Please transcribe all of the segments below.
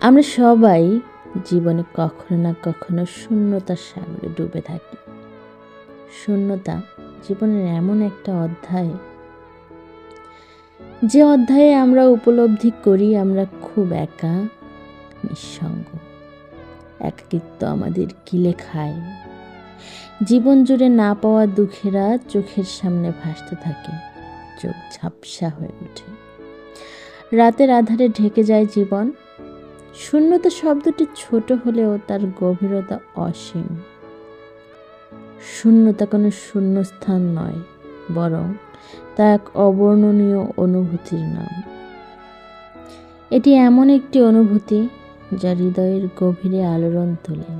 আমরা সবাই জীবনে কখনো না কখনো শূন্যতার সাগরে ডুবে থাকি। শূন্যতা জীবনের এমন একটা অধ্যায়। যে অধ্যায়ে আমরা উপলব্ধি করি, আমরা খুব একা, নিঃসঙ্গ, একাকিত্ব আমাদের গিলে খায় জীবন জুড়ে না পাওয়া দুঃখেরা চোখের সামনে ভাসতে থাকে, চোখ ঝাপসা হয়ে ওঠে। রাতের আধারে ঢেকে যায় জীবন শূন্যতা শব্দটি ছোট হলেও তার গভীরতা অসীম। শূন্যতা কোনো শূন্যস্থান নয়, বরং তা এক অবর্ণনীয় অনুভূতির নাম। এটি এমন একটি অনুভূতি যা হৃদয়ের গভীরে আলোড়ন তোলে।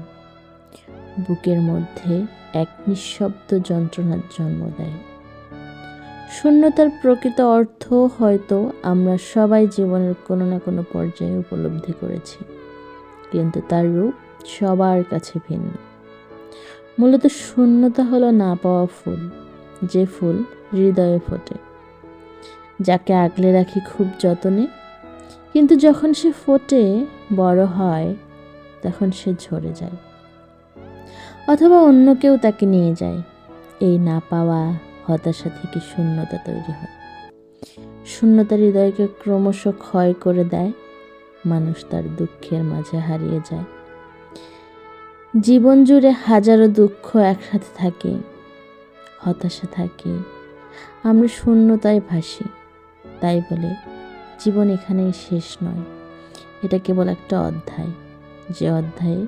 বুকের মধ্যে এক নিঃশব্দ যন্ত্রণার জন্ম দেয়। শূন্যতার প্রকৃত অর্থ হয়তো আমরা সবাই জীবনের কোনো না কোনো পর্যায়ে উপলব্ধি করেছি। কিন্তু তার রূপ সবার কাছে ভিন্ন। মূলত শূন্যতা হলো না পাওয়া ফুল, যে ফুল হৃদয়ে ফোটে, যাকে আগলে রাখি খুব যতনে। কিন্তু যখন সে ফোটে, বড় হয়, তখন সে ঝরে যায়, অথবা অন্য কেউ তাকে নিয়ে যায়। এই না পাওয়া হতাশা থেকে শূন্যতা তৈরি হয়। শূন্যতা হৃদয়কে ক্রমশ ক্ষয় করে দেয়। মানুষ তার দুঃখের মাঝে হারিয়ে যায়। জীবন জুড়ে হাজারো দুঃখ একসাথে থাকে, হতাশা থাকে। আমরা শূন্যতায় ভাসি, তাই বলে জীবন এখানেই শেষ নয়। এটা কেবল একটা অধ্যায়। যে অধ্যায়ে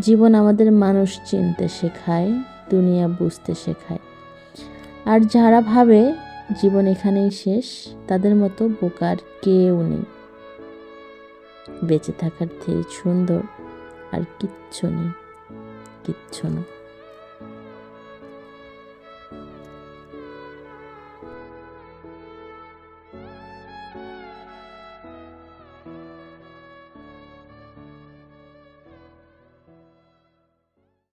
জীবন আমাদের মানুষ চিনতে শেখায়, দুনিয়া বুঝতে শেখায়। আর যারা ভাবে জীবন এখানেই শেষ, তাদের মতো বোকার কেউ নেই। বেঁচে থাকার থেকে সুন্দর আর কিচ্ছু নেই, কিচ্ছু না।